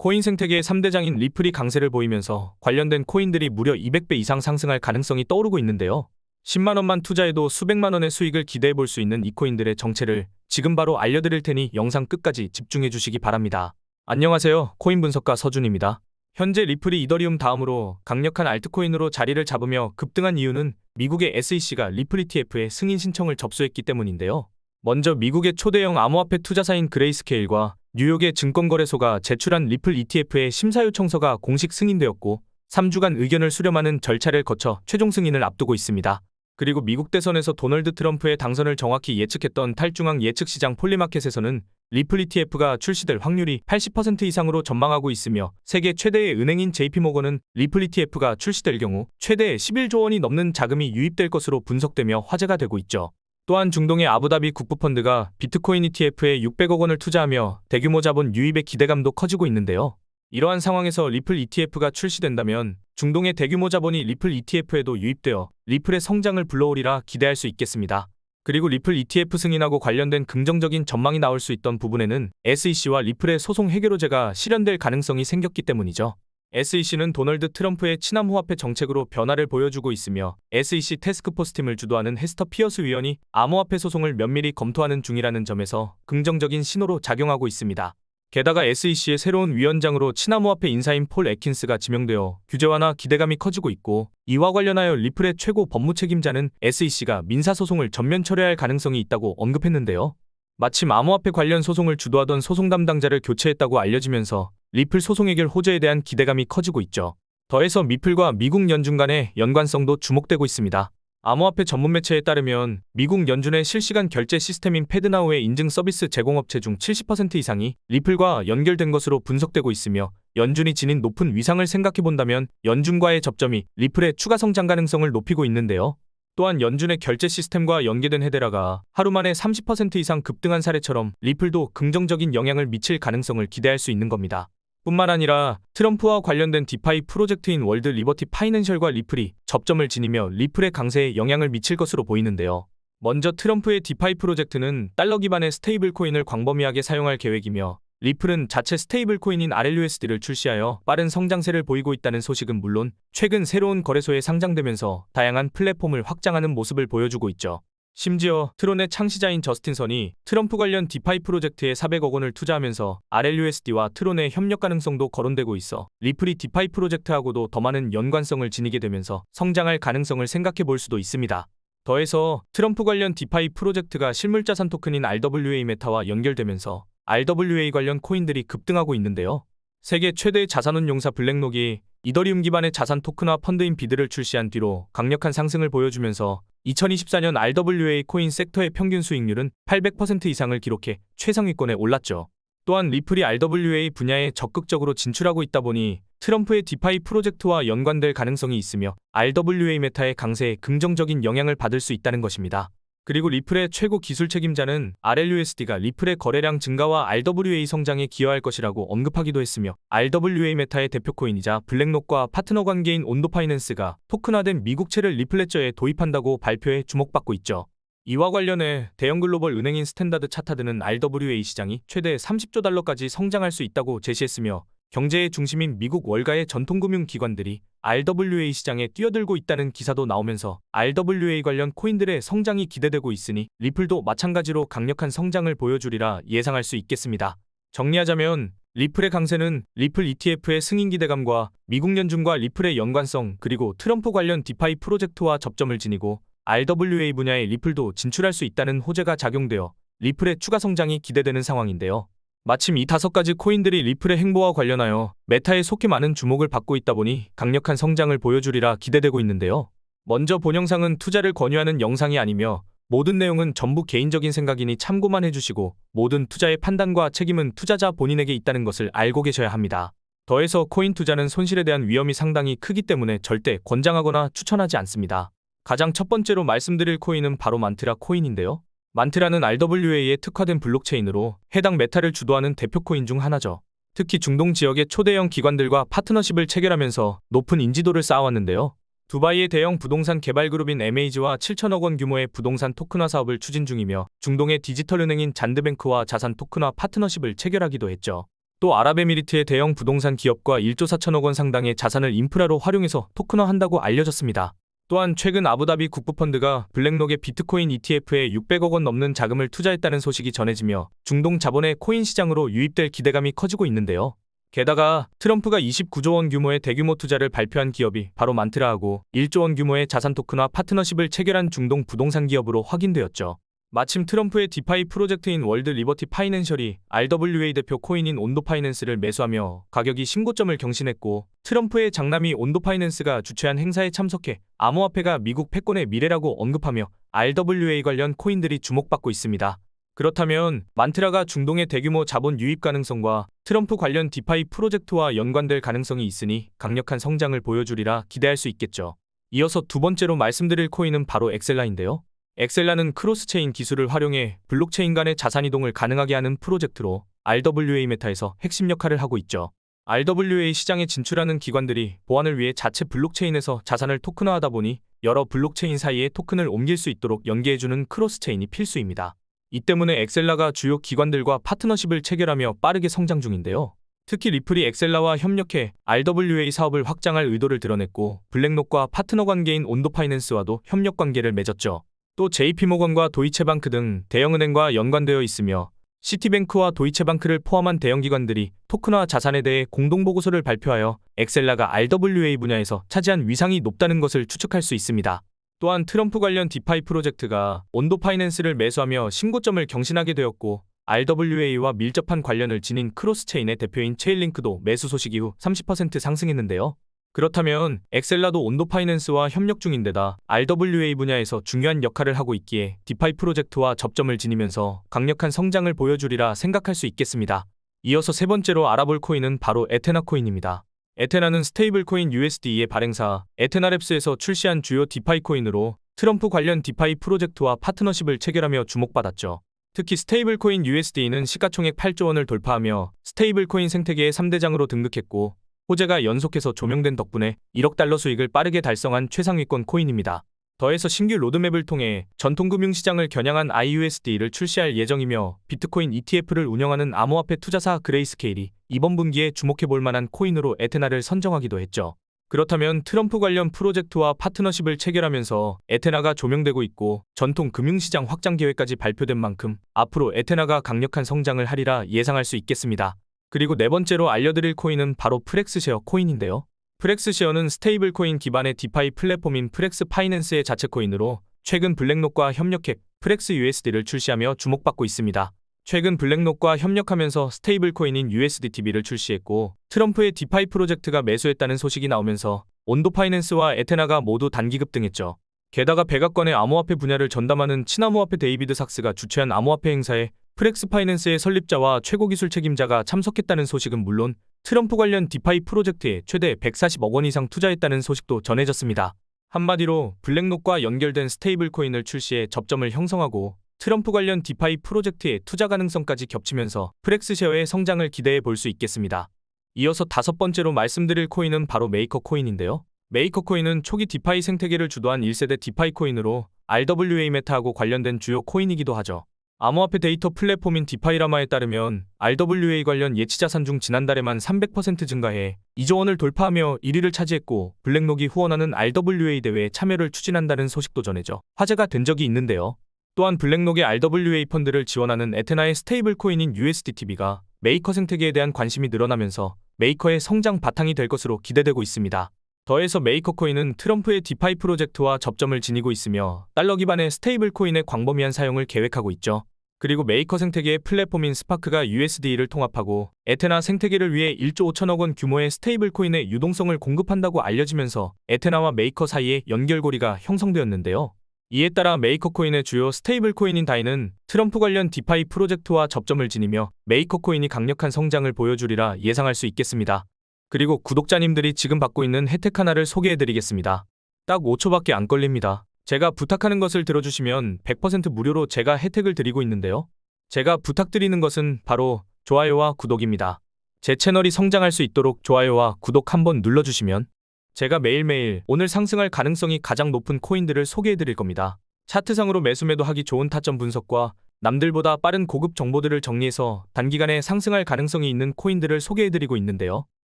코인 생태계의 3대장인 리플이 강세를 보이면서 관련된 코인들이 무려 200배 이상 상승할 가능성이 떠오르고 있는데요. 10만 원만 투자해도 수백만 원의 수익을 기대해 볼 수 있는 이 코인들의 정체를 지금 바로 알려드릴 테니 영상 끝까지 집중해 주시기 바랍니다. 안녕하세요. 코인 분석가 서준입니다. 현재 리플이 이더리움 다음으로 강력한 알트코인으로 자리를 잡으며 급등한 이유는 미국의 SEC가 리플 ETF의 승인 신청을 접수했기 때문인데요. 먼저 미국의 초대형 암호화폐 투자사인 그레이스케일과 뉴욕의 증권거래소가 제출한 리플 ETF의 심사 요청서가 공식 승인되었고 3주간 의견을 수렴하는 절차를 거쳐 최종 승인을 앞두고 있습니다. 그리고 미국 대선에서 도널드 트럼프의 당선을 정확히 예측했던 탈중앙 예측시장 폴리마켓에서는 리플 ETF가 출시될 확률이 80% 이상으로 전망하고 있으며 세계 최대의 은행인 JP모건은 리플 ETF가 출시될 경우 최대 11조 원이 넘는 자금이 유입될 것으로 분석되며 화제가 되고 있죠. 또한 중동의 아부다비 국부펀드가 비트코인 ETF에 600억 원을 투자하며 대규모 자본 유입의 기대감도 커지고 있는데요. 이러한 상황에서 리플 ETF가 출시된다면 중동의 대규모 자본이 리플 ETF에도 유입되어 리플의 성장을 불러오리라 기대할 수 있겠습니다. 그리고 리플 ETF 승인하고 관련된 긍정적인 전망이 나올 수 있던 부분에는 SEC와 리플의 소송 해결호제가 실현될 가능성이 생겼기 때문이죠. SEC는 도널드 트럼프의 친암호화폐 정책으로 변화를 보여주고 있으며 SEC 테스크포스 팀을 주도하는 헤스터 피어스 위원이 암호화폐 소송을 면밀히 검토하는 중이라는 점에서 긍정적인 신호로 작용하고 있습니다. 게다가 SEC의 새로운 위원장으로 친암호화폐 인사인 폴 에킨스가 지명되어 규제 완화 기대감이 커지고 있고 이와 관련하여 리플의 최고 법무 책임자는 SEC가 민사소송을 전면 철회할 가능성이 있다고 언급했는데요. 마침 암호화폐 관련 소송을 주도하던 소송 담당자를 교체했다고 알려지면서 리플 소송 해결 호재에 대한 기대감이 커지고 있죠. 더해서 미플과 미국 연준 간의 연관성도 주목되고 있습니다. 암호화폐 전문 매체에 따르면 미국 연준의 실시간 결제 시스템인 패드나우의 인증 서비스 제공업체 중 70% 이상이 리플과 연결된 것으로 분석되고 있으며 연준이 지닌 높은 위상을 생각해 본다면 연준과의 접점이 리플의 추가 성장 가능성을 높이고 있는데요. 또한 연준의 결제 시스템과 연계된 헤데라가 하루 만에 30% 이상 급등한 사례처럼 리플도 긍정적인 영향을 미칠 가능성을 기대할 수 있는 겁니다. 뿐만 아니라 트럼프와 관련된 디파이 프로젝트인 월드 리버티 파이낸셜과 리플이 접점을 지니며 리플의 강세에 영향을 미칠 것으로 보이는데요. 먼저 트럼프의 디파이 프로젝트는 달러 기반의 스테이블 코인을 광범위하게 사용할 계획이며 리플은 자체 스테이블 코인인 RLUSD를 출시하여 빠른 성장세를 보이고 있다는 소식은 물론 최근 새로운 거래소에 상장되면서 다양한 플랫폼을 확장하는 모습을 보여주고 있죠. 심지어 트론의 창시자인 저스틴 선이 트럼프 관련 디파이 프로젝트에 400억 원을 투자하면서 RLUSD와 트론의 협력 가능성도 거론되고 있어 리플이 디파이 프로젝트하고도 더 많은 연관성을 지니게 되면서 성장할 가능성을 생각해 볼 수도 있습니다. 더해서 트럼프 관련 디파이 프로젝트가 실물자산 토큰인 RWA 메타와 연결되면서 RWA 관련 코인들이 급등하고 있는데요. 세계 최대 자산운용사 블랙록이 이더리움 기반의 자산 토큰화 펀드인 비드를 출시한 뒤로 강력한 상승을 보여주면서 2024년 RWA 코인 섹터의 평균 수익률은 800% 이상을 기록해 최상위권에 올랐죠. 또한 리플이 RWA 분야에 적극적으로 진출하고 있다 보니 트럼프의 디파이 프로젝트와 연관될 가능성이 있으며 RWA 메타의 강세에 긍정적인 영향을 받을 수 있다는 것입니다. 그리고 리플의 최고 기술 책임자는 RLUSD가 리플의 거래량 증가와 RWA 성장에 기여할 것이라고 언급하기도 했으며 RWA 메타의 대표 코인이자 블랙록과 파트너 관계인 온도 파이낸스가 토큰화된 미국채를 리플레저에 도입한다고 발표해 주목받고 있죠. 이와 관련해 대형 글로벌 은행인 스탠다드 차타드는 RWA 시장이 최대 30조 달러까지 성장할 수 있다고 제시했으며 경제의 중심인 미국 월가의 전통금융 기관들이 RWA 시장에 뛰어들고 있다는 기사도 나오면서 RWA 관련 코인들의 성장이 기대되고 있으니 리플도 마찬가지로 강력한 성장을 보여주리라 예상할 수 있겠습니다. 정리하자면 리플의 강세는 리플 ETF의 승인 기대감과 미국 연준과 리플의 연관성 그리고 트럼프 관련 디파이 프로젝트와 접점을 지니고 RWA 분야에 리플도 진출할 수 있다는 호재가 작용되어 리플의 추가 성장이 기대되는 상황인데요. 마침 이 다섯 가지 코인들이 리플의 행보와 관련하여 메타에 속해 많은 주목을 받고 있다 보니 강력한 성장을 보여주리라 기대되고 있는데요. 먼저 본 영상은 투자를 권유하는 영상이 아니며 모든 내용은 전부 개인적인 생각이니 참고만 해주시고 모든 투자의 판단과 책임은 투자자 본인에게 있다는 것을 알고 계셔야 합니다. 더해서 코인 투자는 손실에 대한 위험이 상당히 크기 때문에 절대 권장하거나 추천하지 않습니다. 가장 첫 번째로 말씀드릴 코인은 바로 만트라 코인인데요. 만트라는 RWA에 특화된 블록체인으로 해당 메타를 주도하는 대표 코인 중 하나죠. 특히 중동 지역의 초대형 기관들과 파트너십을 체결하면서 높은 인지도를 쌓아왔는데요. 두바이의 대형 부동산 개발 그룹인 에메이즈와 7천억 원 규모의 부동산 토큰화 사업을 추진 중이며 중동의 디지털 은행인 잔드뱅크와 자산 토큰화 파트너십을 체결하기도 했죠. 또 아랍에미리트의 대형 부동산 기업과 1조 4천억 원 상당의 자산을 인프라로 활용해서 토큰화한다고 알려졌습니다. 또한 최근 아부다비 국부펀드가 블랙록의 비트코인 ETF에 600억 원 넘는 자금을 투자했다는 소식이 전해지며 중동 자본의 코인 시장으로 유입될 기대감이 커지고 있는데요. 게다가 트럼프가 29조 원 규모의 대규모 투자를 발표한 기업이 바로 만트라하고 1조 원 규모의 자산 토큰화 파트너십을 체결한 중동 부동산 기업으로 확인되었죠. 마침 트럼프의 디파이 프로젝트인 월드 리버티 파이낸셜이 RWA 대표 코인인 온도 파이낸스를 매수하며 가격이 신고점을 경신했고 트럼프의 장남이 온도 파이낸스가 주최한 행사에 참석해 암호화폐가 미국 패권의 미래라고 언급하며 RWA 관련 코인들이 주목받고 있습니다. 그렇다면 만트라가 중동의 대규모 자본 유입 가능성과 트럼프 관련 디파이 프로젝트와 연관될 가능성이 있으니 강력한 성장을 보여주리라 기대할 수 있겠죠. 이어서 두 번째로 말씀드릴 코인은 바로 엑셀라인데요. 엑셀라는 크로스체인 기술을 활용해 블록체인 간의 자산 이동을 가능하게 하는 프로젝트로 RWA 메타에서 핵심 역할을 하고 있죠. RWA 시장에 진출하는 기관들이 보안을 위해 자체 블록체인에서 자산을 토큰화하다 보니 여러 블록체인 사이에 토큰을 옮길 수 있도록 연계해주는 크로스체인이 필수입니다. 이 때문에 엑셀라가 주요 기관들과 파트너십을 체결하며 빠르게 성장 중인데요. 특히 리플이 엑셀라와 협력해 RWA 사업을 확장할 의도를 드러냈고 블랙록과 파트너 관계인 온도 파이낸스와도 협력 관계를 맺었죠. 또 JP모건과 도이체방크 등 대형은행과 연관되어 있으며 시티뱅크와 도이체방크를 포함한 대형 기관들이 토큰화 자산에 대해 공동보고서를 발표하여 엑셀라가 RWA 분야에서 차지한 위상이 높다는 것을 추측할 수 있습니다. 또한 트럼프 관련 디파이 프로젝트가 온도 파이낸스를 매수하며 신고점을 경신하게 되었고 RWA와 밀접한 관련을 지닌 크로스체인의 대표인 체일링크도 매수 소식 이후 30% 상승했는데요. 그렇다면 엑셀라도 온도 파이낸스와 협력 중인데다 RWA 분야에서 중요한 역할을 하고 있기에 디파이 프로젝트와 접점을 지니면서 강력한 성장을 보여주리라 생각할 수 있겠습니다. 이어서 세 번째로 알아볼 코인은 바로 에테나 코인입니다. 에테나는 스테이블 코인 USD의 발행사 에테나랩스에서 출시한 주요 디파이 코인으로 트럼프 관련 디파이 프로젝트와 파트너십을 체결하며 주목받았죠. 특히 스테이블 코인 USD는 시가총액 8조 원을 돌파하며 스테이블 코인 생태계의 3대장으로 등극했고 호재가 연속해서 조명된 덕분에 1억 달러 수익을 빠르게 달성한 최상위권 코인입니다. 더해서 신규 로드맵을 통해 전통 금융 시장을 겨냥한 IUSD를 출시할 예정이며 비트코인 ETF를 운영하는 암호화폐 투자사 그레이스케일이 이번 분기에 주목해 볼 만한 코인으로 에테나를 선정하기도 했죠. 그렇다면 트럼프 관련 프로젝트와 파트너십을 체결하면서 에테나가 조명되고 있고 전통 금융시장 확장 계획까지 발표된 만큼 앞으로 에테나가 강력한 성장을 하리라 예상할 수 있겠습니다. 그리고 네 번째로 알려드릴 코인은 바로 프렉스쉐어 코인인데요. 프렉스쉐어는 스테이블 코인 기반의 디파이 플랫폼인 프렉스 파이낸스의 자체 코인으로 최근 블랙록과 협력해 프렉스 USD를 출시하며 주목받고 있습니다. 최근 블랙록과 협력하면서 스테이블 코인인 USDTB를 출시했고 트럼프의 디파이 프로젝트가 매수했다는 소식이 나오면서 온도 파이낸스와 에테나가 모두 단기 급등했죠. 게다가 백악관의 암호화폐 분야를 전담하는 친암호화폐 데이비드 삭스가 주최한 암호화폐 행사에 프렉스 파이낸스의 설립자와 최고 기술 책임자가 참석했다는 소식은 물론 트럼프 관련 디파이 프로젝트에 최대 140억 원 이상 투자했다는 소식도 전해졌습니다. 한마디로 블랙록과 연결된 스테이블 코인을 출시해 접점을 형성하고 트럼프 관련 디파이 프로젝트의 투자 가능성까지 겹치면서 프렉스 쉐어의 성장을 기대해 볼 수 있겠습니다. 이어서 다섯 번째로 말씀드릴 코인은 바로 메이커 코인인데요. 메이커 코인은 초기 디파이 생태계를 주도한 1세대 디파이 코인으로 RWA 메타하고 관련된 주요 코인이기도 하죠. 암호화폐 데이터 플랫폼인 디파이라마에 따르면 RWA 관련 예치자산 중 지난달에만 300% 증가해 2조 원을 돌파하며 1위를 차지했고 블랙록이 후원하는 RWA 대회에 참여를 추진한다는 소식도 전해져 화제가 된 적이 있는데요. 또한 블랙록의 RWA 펀드를 지원하는 에테나의 스테이블 코인인 USDTB가 메이커 생태계에 대한 관심이 늘어나면서 메이커의 성장 바탕이 될 것으로 기대되고 있습니다. 더해서 메이커 코인은 트럼프의 디파이 프로젝트와 접점을 지니고 있으며 달러 기반의 스테이블 코인의 광범위한 사용을 계획하고 있죠. 그리고 메이커 생태계의 플랫폼인 스파크가 USD를 통합하고 에테나 생태계를 위해 1조 5천억 원 규모의 스테이블 코인의 유동성을 공급한다고 알려지면서 에테나와 메이커 사이에 연결고리가 형성되었는데요. 이에 따라 메이커 코인의 주요 스테이블 코인인 다이는 트럼프 관련 디파이 프로젝트와 접점을 지니며 메이커 코인이 강력한 성장을 보여주리라 예상할 수 있겠습니다. 그리고 구독자님들이 지금 받고 있는 혜택 하나를 소개해드리겠습니다. 딱 5초밖에 안 걸립니다. 제가 부탁하는 것을 들어주시면 100% 무료로 제가 혜택을 드리고 있는데요. 제가 부탁드리는 것은 바로 좋아요와 구독입니다. 제 채널이 성장할 수 있도록 좋아요와 구독 한번 눌러주시면 제가 매일매일 오늘 상승할 가능성이 가장 높은 코인들을 소개해드릴 겁니다. 차트상으로 매수매도 하기 좋은 타점 분석과 남들보다 빠른 고급 정보들을 정리해서 단기간에 상승할 가능성이 있는 코인들을 소개해드리고 있는데요.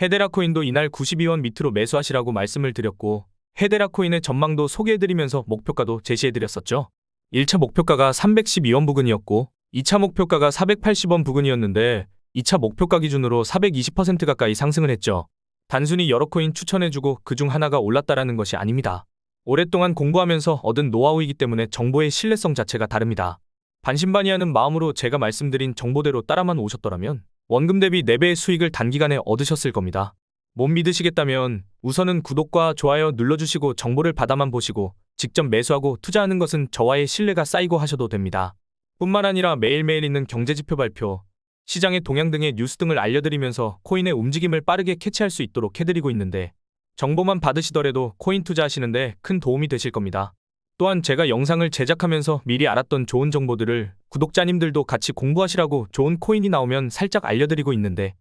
헤데라 코인도 이날 92원 밑으로 매수하시라고 말씀을 드렸고 헤데라 코인의 전망도 소개해드리면서 목표가도 제시해드렸었죠. 1차 목표가가 312원 부근이었고 2차 목표가가 480원 부근이었는데 2차 목표가 기준으로 420% 가까이 상승을 했죠. 단순히 여러 코인 추천해주고 그중 하나가 올랐다라는 것이 아닙니다. 오랫동안 공부하면서 얻은 노하우이기 때문에 정보의 신뢰성 자체가 다릅니다. 반신반의하는 마음으로 제가 말씀드린 정보대로 따라만 오셨더라면 원금 대비 4배의 수익을 단기간에 얻으셨을 겁니다. 못 믿으시겠다면 우선은 구독과 좋아요 눌러주시고 정보를 받아만 보시고 직접 매수하고 투자하는 것은 저와의 신뢰가 쌓이고 하셔도 됩니다. 뿐만 아니라 매일매일 있는 경제지표 발표, 시장의 동향 등의 뉴스 등을 알려드리면서 코인의 움직임을 빠르게 캐치할 수 있도록 해드리고 있는데 정보만 받으시더라도 코인 투자하시는데 큰 도움이 되실 겁니다. 또한 제가 영상을 제작하면서 미리 알았던 좋은 정보들을 구독자님들도 같이 공부하시라고 좋은 코인이 나오면 살짝 알려드리고 있는데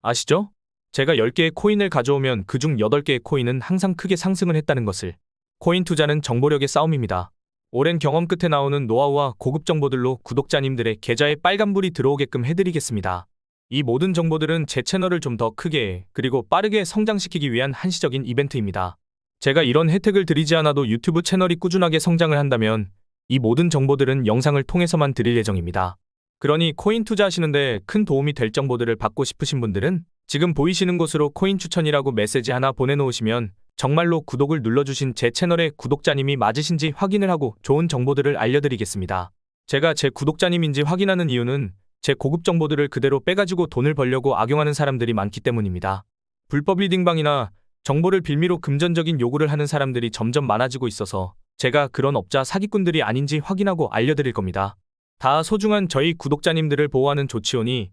아시죠? 제가 10개의 코인을 가져오면 그중 8개의 코인은 항상 크게 상승을 했다는 것을 코인 투자는 정보력의 싸움입니다. 오랜 경험 끝에 나오는 노하우와 고급 정보들로 구독자님들의 계좌에 빨간불이 들어오게끔 해드리겠습니다. 이 모든 정보들은 제 채널을 좀 더 크게 그리고 빠르게 성장시키기 위한 한시적인 이벤트입니다. 제가 이런 혜택을 드리지 않아도 유튜브 채널이 꾸준하게 성장을 한다면 이 모든 정보들은 영상을 통해서만 드릴 예정입니다. 그러니 코인 투자하시는데 큰 도움이 될 정보들을 받고 싶으신 분들은 지금 보이시는 곳으로 코인 추천이라고 메시지 하나 보내놓으시면 정말로 구독을 눌러주신 제 채널의 구독자님이 맞으신지 확인을 하고 좋은 정보들을 알려드리겠습니다. 제가 제 구독자님인지 확인하는 이유는 제 고급 정보들을 그대로 빼가지고 돈을 벌려고 악용하는 사람들이 많기 때문입니다. 불법 리딩방이나 정보를 빌미로 금전적인 요구를 하는 사람들이 점점 많아지고 있어서 제가 그런 업자 사기꾼들이 아닌지 확인하고 알려드릴 겁니다. 다 소중한 저희 구독자님들을 보호하는 조치오니